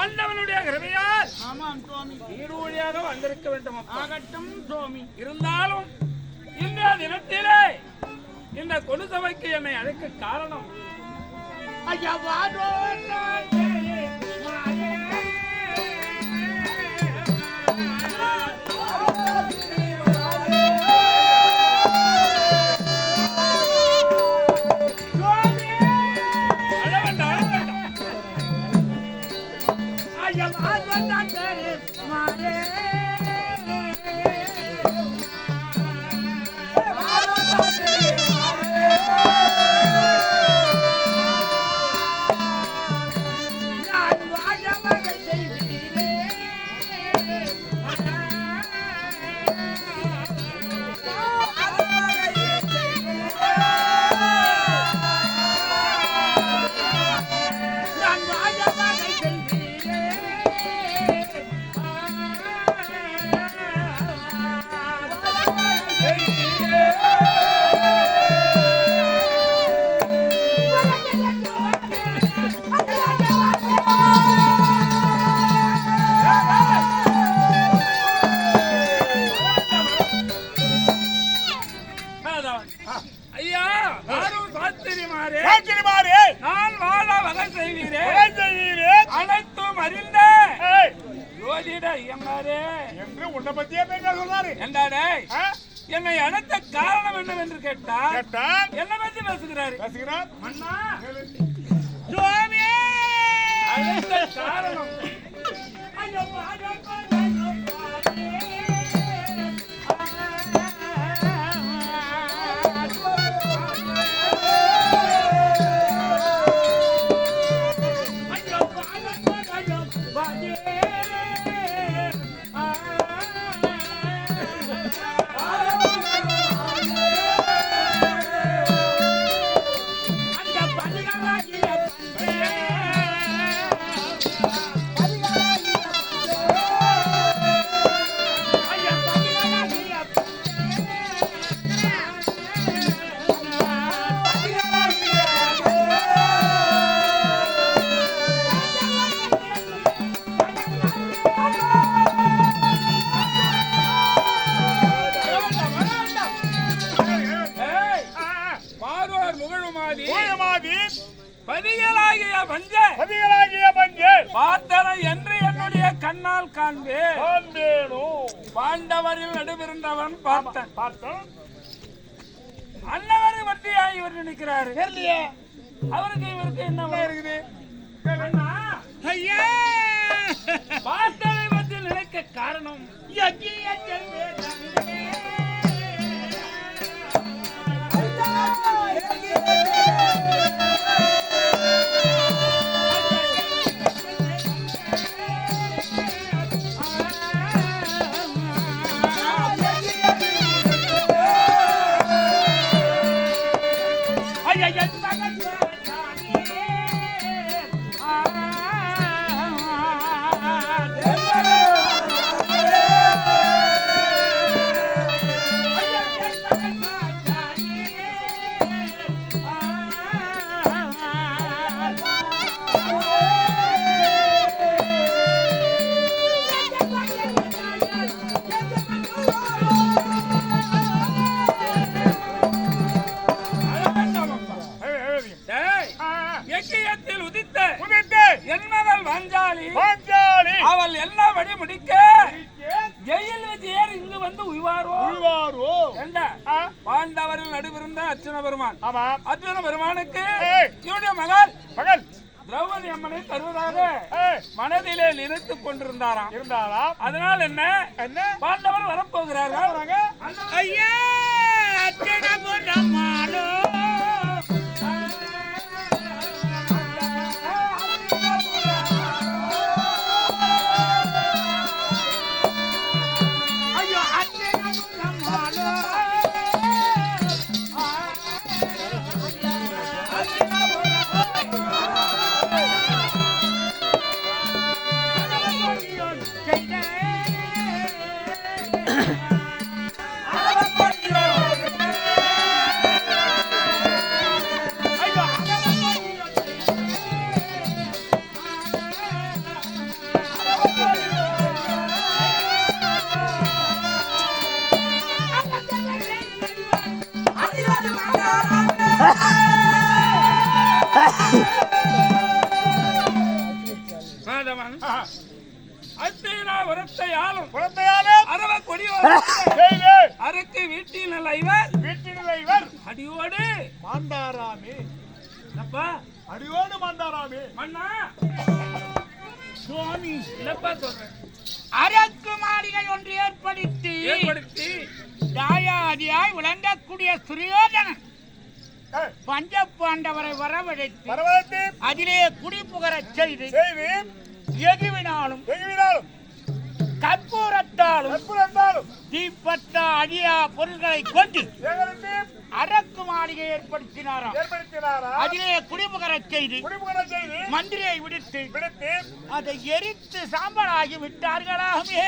ஆண்டவனுடைய கிருபையால் ஆமாம் சுவாமி. வீடு வழியாக வந்திருக்க வேண்டும். ஆகட்டும் சுவாமி. இருந்தாலும் இந்த தினத்திலே இந்த கொடு சபைக்கு என்னை அழைக்க காரணம். ஐயா வாடோ அதான். கேட்டான் என்ன பற்றி பேசுகிறாரு? பேசுகிறார். சுவாமி அழைத்த காரணம். ஏய், என்று என்னுடைய கண்ணால் காண்பேன். பாண்டவரில் நடுவிருந்தவன் பார்த்தன். பார்த்தோம் அன்னவரை பற்றியா இவர் நினைக்கிறாரு அவருக்கு இவருக்கு என்ன இருக்குது? ஐயா! பார்த்தனை பற்றி நினைக்க காரணம். அழகண்டவப்பா. பெருமான். ஆமா. அர்ச்சுன பெருமானுக்கு ஏய். இவனுடைய மகள் மகள். திரௌபதி அம்மனை தருவதாக மனதிலே நினைத்துக் கொண்டிருந்தாராம். இருந்தாளா அதனால் என்ன? என்ன? பாண்டவர் வரப்போகிறார்கள்? ஐயா! சுவாமி என்னப்பா சொல்றேன் அரக்கு மாளிகை ஒன்று ஏற்படுத்தி ஏற்படுத்தி. தாயாதியாய் விளங்கக்கூடிய துரியோதனன் ஏய், பஞ்ச பாண்டவரை வரவழைத்து பரவத்தி அதிலே குடிபுகரச் செய்து செய்து எதுவினாலும் கற்பூரத்தாலும் தீப்பட்ட அழியா பொருள்களை கொண்டு அரக்கு மாளிகை ஏற்படுத்தினாராம். ஏற்படுத்தினாரா? அதிலே குடிபுகரச் செய்து குடிமுகன செய்து மந்திரியை விடுத்து விடுத்து அதை எரித்து சாம்பலாகி விட்டார்களாமே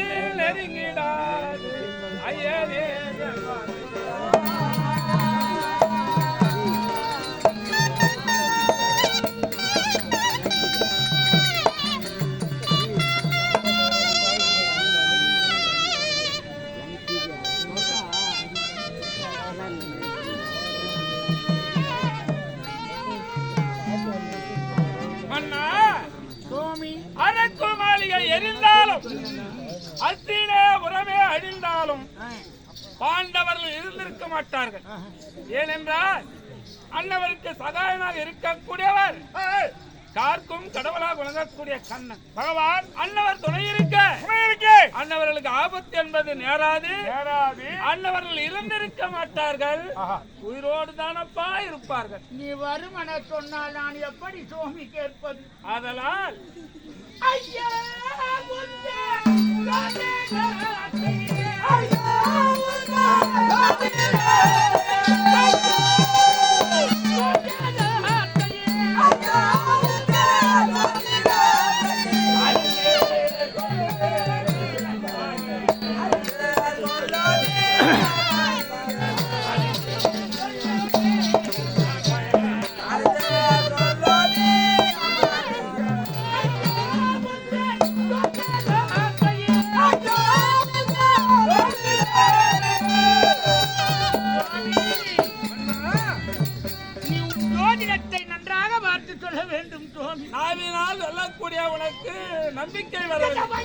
ஆபத்தில் நெருங்கிடாது. ஐயனே அத்தினே உரமே அழிந்தாலும் பாண்டவர்கள் இருந்திருக்க மாட்டார்கள். ஏனென்றால் அன்னவருக்கு சகாயமாக இருக்கக்கூடியவர் கார்க்கும் கடவுளாக விளங்கக்கூடிய கண்ணன். பகவான் அன்னவர் துணை இருக்க. இருக்கே அன்னவர்களுக்கு ஆபத்து என்பது நேராது. ஏறாது அன்னவர்கள் இருந்திருக்க மாட்டார்கள். ஆஹா. உயிரோடு தானப்பா இருப்பார்கள். நீ வருமன சொன்னால் நான் எப்படி சுவாமி கேட்பது? ஆதலால் ஐயா முன்னே சொல்ல வேண்டும் சுவாமி நாவினால் சொல்லக்கூடிய உனக்கு நம்பிக்கை வர வேண்டும்.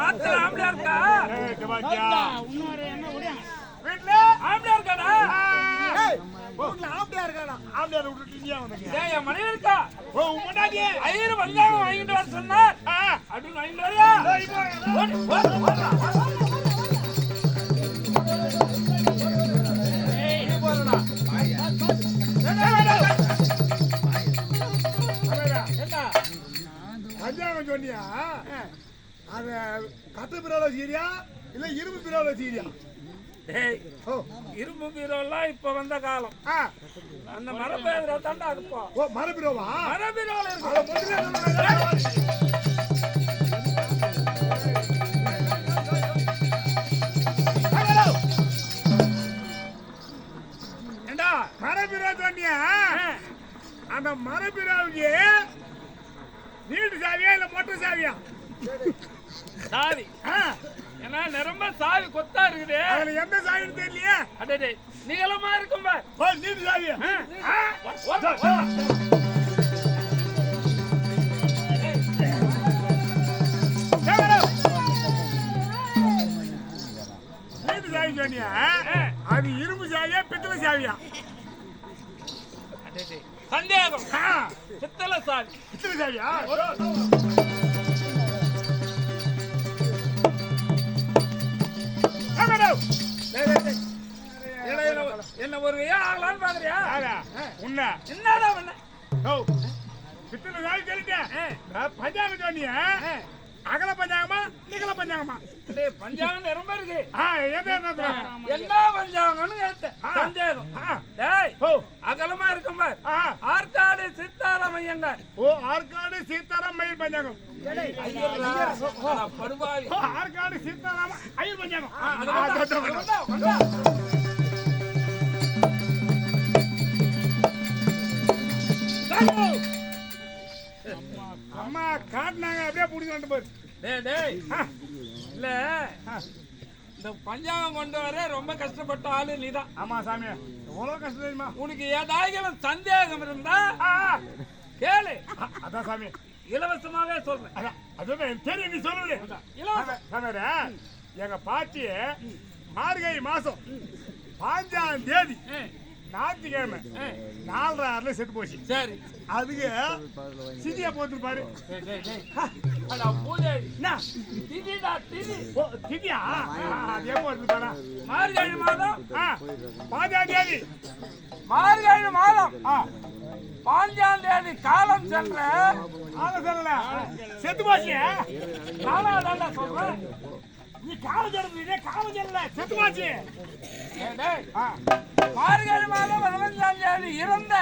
ஆத்துல ஆம்பளை இருக்கா வீட்டுல ஆம்பளை இருக்கானா விட்டுட்டு என் மனைவி இருக்கா ஓ வந்தாங்க வாங்கிட்டு வர சொன்னார் அப்படின்னு வாங்கிட்டு கல்யாணம் சொன்னியா? அது கத்து பிரால சீரியா இல்ல இரும்பு பிரால சீரியா இரும்பு பீரோலாம் இப்ப வந்த காலம். அந்த மரப்பேதுல தாண்டா இருப்போம் ஓ மரபிரோவா மரபீரோல. ஏண்டா? மரபிரோ சொன்னியா? அந்த மரபிரோவுக்கு நீட்டு சாவியா இல்ல மொட்டை சாவியா? சாவி. ஆ, ஏன்னா நிரம்ப சாவி கொத்தா இருக்குது. அதுல எந்த சாவின்னு தெரியலையே? அடடே நீளமா இருக்கும் பார். நீட்டு சாவியா. நீட்டு சாவி சொன்னியா? அது இரும்பு சாவியா பித்தளை சாவியா? அடடே. சந்தேகம். டேய், டேய், டேய். என்னடா, என்ன- ஒரு ஆகலான்னு பாக்குறியா? உன்னை. என்னடா ஓ, பித்தளை சாவி சொல்லிட்டேன். பஞ்சாங்கம் சொன்னியா அகல பஞ்சாங்கமா நிகழ பஞ்சாங்கமா? டேய், பஞ்சாங்கம் நிரம்ப இருக்கு. என்ன பஞ்சாங்கம்னு. சந்தேகம். அகலமா இருக்கும் ஆற்காடு சித்தாரம் ஐயங்கார் ஓ ஆற்காடு சீதாராம் மயில் பஞ்சாங்கம் ஆற்காடு சீதாராம் ஐயர் பஞ்சாங்கம். ஆ, அம்மா காட்டினாங்க அப்படியே புடிச்சு வந்து பாரு டேய் டேய். இல்ல இந்த பஞ்சாங்கம் கொண்டு வர ரொம்ப கஷ்டப்பட்ட ஆளு நீதான். ஆமா சாமி எவ்வளவு கஷ்டம் தெரியுமா? உனக்கு ஏதாயிரம் சந்தேகம் இருந்தா கேளு. அதான் சாமி. இலவசமாவே சொல்றேன். அதுதான் தெரியும் நீ சொல்லு இலவசம். சாமியாரே எங்க பாட்டி மார்கழி மாசம் பாஞ்சாம் தேதி ஞாயிற்றுக்கிழமை. நாலரை ஆறுல செத்து போச்சு. சரி. அதுக்கு சிதியா போத்துருப்பாரு. மார்கழி மாதம். ஆ பாஞ்சாம் தேதி மார்கழி மாதம். பாஞ்சாம் தேதி காலம் சென்ற செத்து போச்சு. நானாதான்டா சொல்றேன். நீ காலம் சொல்றது காலம் சொல்லல செத்து போச்சு டேய், டேய். ஆ. மார்கழி மாதம் பதினஞ்சாம் தேதி இறந்த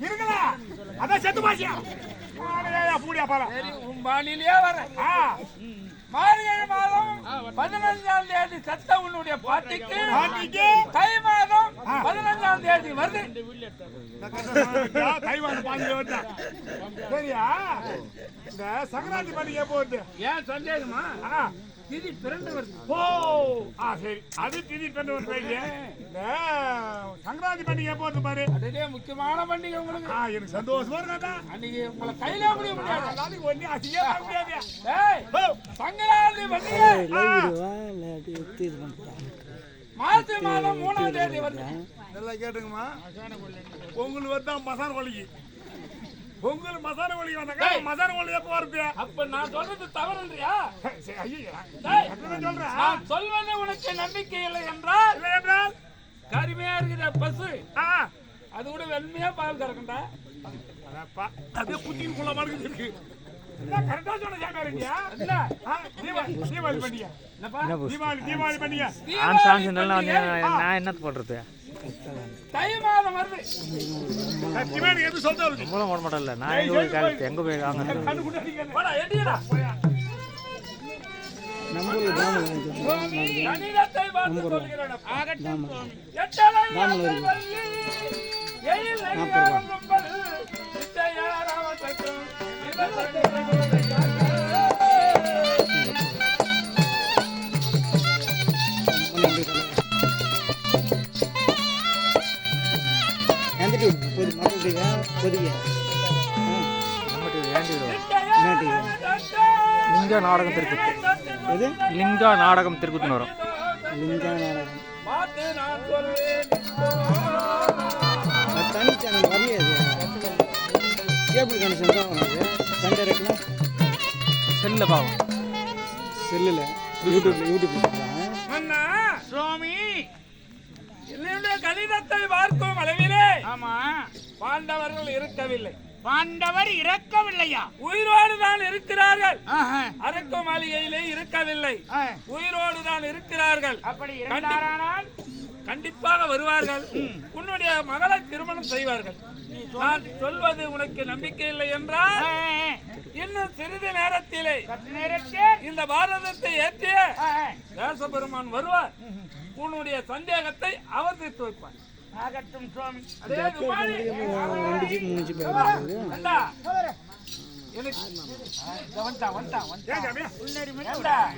இருக்குல்ல அதான் செத்து போச்சு ஆளையா பூடியா பாரா பாணியிலேயே வரேன் ஆ. மார்கழி மாதம் பதினஞ்சாம் தேதி செத்த உன்னுடைய பாட்டிக்கு பாட்டிக்கு தை மாதம் பதினஞ்சாம் தேதி வருது. பாஞ்சு வருதா? சரியா? இந்த சங்கராந்தி பண்டிகை போகுது. ஏன் சந்தேகமா? திதி பிறண்டு வருது ஓ ஆ சரி. அது திதி ஒரு பைக்கு இந்த சங்கராந்தி பண்டிகை போகுது பாரு? அதுவே முக்கியமான பண்டிகை உங்களுக்கு. ஆ எனக்கு சந்தோஷமா இருக்காதா அன்னைக்கு உங்களை கையில முடிய முடியாது. நாளைக்கு ஒன்னே அசிங்கமா இருக்க முடியாது. சங்கராந்தி பண்டிகை. மாசி மாதம் மூணாம் தேதி வருது. நல்லா கேட்டுங்கம்மா. உங்களுக்கு வந்து மசான் கொல்லிக்கு பொங்கல் மசாலா கோழி வந்தாங்க. மசாலா கோழி எப்போ வருது அப்ப நான் சொல்றது தவறுன்றியா சரி, ஐயையோ. டேய். என்னதான் சொல்ற? நான் சொல்வது உனக்கு நம்பிக்கை இல்லை என்றால் இல்லை என்றால்? கருமையா இருக்கிற பசு அது கூட வெண்மையா பால் அடப்பா, அப்படியே புத்தின்னு குள்ள மாதிரி இருக்கு. என்ன கரெக்டா சொன்ன இல்லையா? என்ன? ஆ, தீபாவளி தீபாவளி பண்டிகை என்னப்பா தீபாவளி பண்டிகை நான் என்னத்து போடுறது தை மாதம் வருது சத்தியமா எனக்கு எதுவும் சொல்ல மூலம் போட நான் எங்க போய் எங்க போய் வாங்குறது போடா ஏன் டிவி நிச்சயாராம சக்கரம், லிங்கா நாடகம் திருக்குத்து. லிங்கா நாடகம் திருக்குத்துன்னு வரும். நான் சொல்வேன் தனி சேனல் வரலையே அது. கேபிள் கனெக்ஷன் தான் உனக்கு சன் டைரக்ட்ல செல்ல பாவம். செல்லில். யூடியூப்ல. யூடியூப்ல. என்னுடைய கணிதத்தை பார்க்கும் அளவிலே ஆமா. பாண்டவர்கள் இருக்கவில்லை. பாண்டவர் இறக்கவில்லையா? உயிரோடு தான் இருக்கிறார்கள். அரக்கு மாளிகையிலே இருக்கவில்லை. உயிரோடு தான் இருக்கிறார்கள். அப்படி இருந்தாரானால்? கண்டிப்பாக வருவார்கள். உன்னுடைய மகளை திருமணம் செய்வார்கள். நான் சொல்வது உனக்கு நம்பிக்கை இல்லை என்றால் இன்னும் சிறிது நேரத்திலே இந்த பாரதத்தை ஏற்றிய தேசபெருமான் வருவார். உன்னுடைய சந்தேகத்தை அவர் தீர்த்து வைப்பார் ஆகட்டும் சுவாமி? எனக்கு வந்துட்டான் வந்துட்டான் வந்துட்டான்